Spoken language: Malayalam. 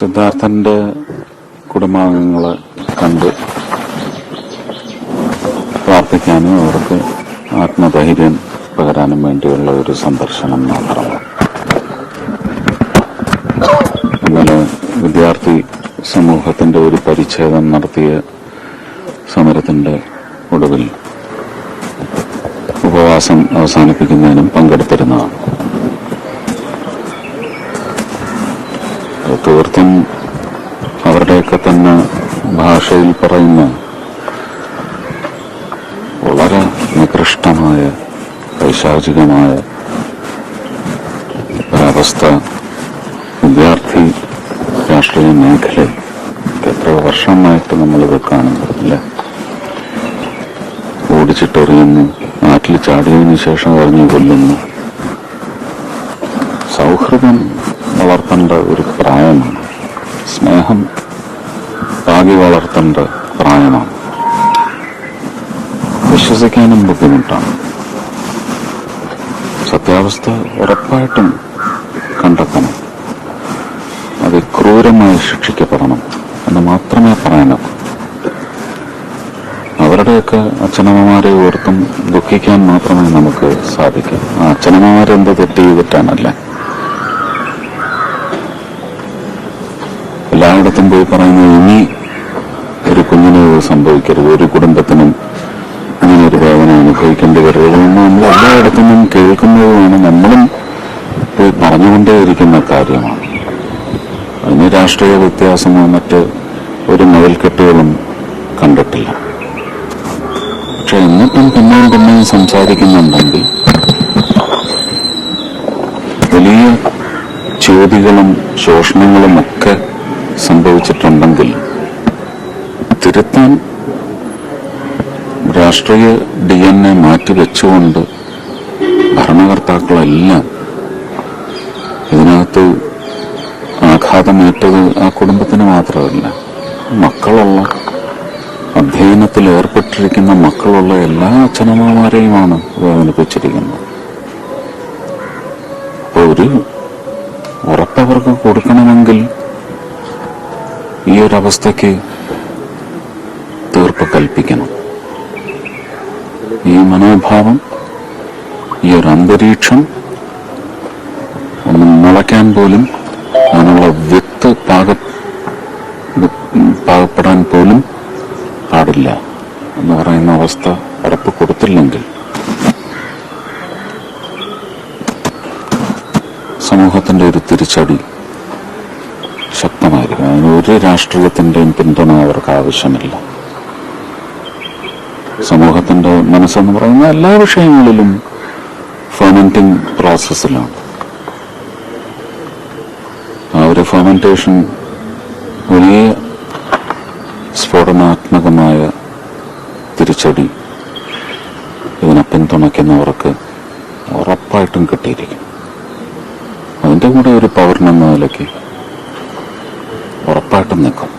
സിദ്ധാർത്ഥന്റെ കുടുംബാംഗങ്ങളെ കണ്ട് പ്രാർത്ഥിക്കാനും അവർക്ക് ആത്മധൈര്യം പകരാനും വേണ്ടിയുള്ള ഒരു സന്ദർശനം മാത്രമാണ് ഇന്നലെ വിദ്യാർത്ഥി സമൂഹത്തിന്റെ ഒരു പരിച്ഛേദം നടത്തിയ സമരത്തിന്റെ ഒടുവിൽ ഉപവാസം അവസാനിപ്പിക്കുന്നതിനും പങ്കെടുത്തിരുന്നതാണ്. തീർത്തും അവരുടെയൊക്കെ തന്നെ ഭാഷയിൽ പറയുന്ന വളരെ നികൃഷ്ടമായ പൈശാചികമായ ഒരവസ്ഥ വിദ്യാർത്ഥി രാഷ്ട്രീയ മേഖലയിൽ എത്ര വർഷമായിട്ട് നമ്മളിത് കാണുന്നു അല്ലേ ഓടിച്ചിട്ടെറിയുന്നു നാട്ടിൽ ചാടിയതിനു ശേഷം എറിഞ്ഞു കൊല്ലുന്നു. സൗഹൃദം വളർത്തേണ്ട ഒരു പ്രായമാണ്. സ്നേഹം പാകി വളർത്തേണ്ട പ്രായമാണ്. വിശ്വസിക്കാനും ബുദ്ധിമുട്ടാണ്. സത്യാവസ്ഥ ഉറപ്പായിട്ടും കണ്ടെത്തണം. അത് ക്രൂരമായി ശിക്ഷിക്കപ്പെടണം എന്ന് മാത്രമേ പറയാനൊക്കൂ അവരുടെയൊക്കെ അച്ഛനമ്മമാരെ ഓർത്തും ദുഃഖിക്കാൻ മാത്രമേ നമുക്ക് സാധിക്കൂ. ആ അച്ഛനമ്മമാരെന്ത് തെറ്റ് ചെയ്തിട്ടാണല്ലേ? എല്ലായിടത്തും പോയി ഇനി ഒരു കുഞ്ഞിന് സംഭവിക്കരുത് ഒരു കുടുംബത്തിനും അങ്ങനെ ഒരു വേദന അനുഭവിക്കേണ്ടി വരരുത്. എന്ന് നമ്മൾ എല്ലായിടത്തു നിന്നും കേൾക്കുന്നതുമാണ് നമ്മളും പറഞ്ഞുകൊണ്ടേയിരിക്കുന്ന കാര്യമാണ്. അതിന് രാഷ്ട്രീയ വ്യത്യാസമോ മറ്റ് ഒരു മുതൽക്കെട്ടുകളും കണ്ടിട്ടില്ല. പക്ഷെ എന്നിട്ടും പിന്നെയും പിന്നെയും സംസാരിക്കുന്നുണ്ടെങ്കിൽ വലിയ ചോദ്യങ്ങളും ശോഷണങ്ങളും ഒക്കെ സംഭവിച്ചിട്ടുണ്ടെങ്കിൽ തിരുത്താൻ രാഷ്ട്രീയ ഡി എൻ എ മാറ്റിവെച്ചുകൊണ്ട് ഭരണകർത്താക്കളെല്ലാം ഇതിനകത്ത് ആഘാതമേറ്റത് ആ കുടുംബത്തിന് മാത്രമല്ല മക്കളുള്ള അധ്യയനത്തിൽ ഏർപ്പെട്ടിരിക്കുന്ന മക്കളുള്ള എല്ലാ അച്ഛനമ്മമാരെയുമാണ് വേദനിപ്പിച്ചിരിക്കുന്നത്. അപ്പോൾ ഒരു ഉറപ്പവർക്ക് കൊടുക്കണമെങ്കിൽ ഈ അവസ്ഥയ്ക്ക് തീർപ്പ് കൽപ്പിക്കണം. ഈ മനോഭാവം ഈ ഒരു അന്തരീക്ഷം ഒന്ന് മുളയ്ക്കാൻ പോലും അതിനുള്ള വിത്ത് പാക പാകപ്പെടാൻ പോലും പാടില്ല എന്ന് പറയുന്ന അവസ്ഥ ഉറപ്പ് കൊടുത്തില്ലെങ്കിൽ സമൂഹത്തിന്റെ ഒരു തിരിച്ചടി ശക്തമായിരിക്കും അതിന് ഒരു രാഷ്ട്രീയത്തിന്റെയും പിന്തുണ അവർക്ക് ആവശ്യമില്ല. സമൂഹത്തിന്റെ മനസ്സെന്ന് പറയുന്ന എല്ലാ വിഷയങ്ങളിലും ഫെർമെന്റിംഗ് പ്രോസസ്സിലാണ് ആ ഒരു ഫെർമെന്റേഷൻ വലിയ സ്ഫോടനാത്മകമായ തിരിച്ചടി ഇതിനെ പിന്തുണയ്ക്കുന്നവർക്ക് ഉറപ്പായിട്ടും കിട്ടിയിരിക്കും. അതിന്റെ കൂടെ ഒരു പൗരനെന്ന നിലയ്ക്ക് ഉറപ്പായിട്ടും നിൽക്കും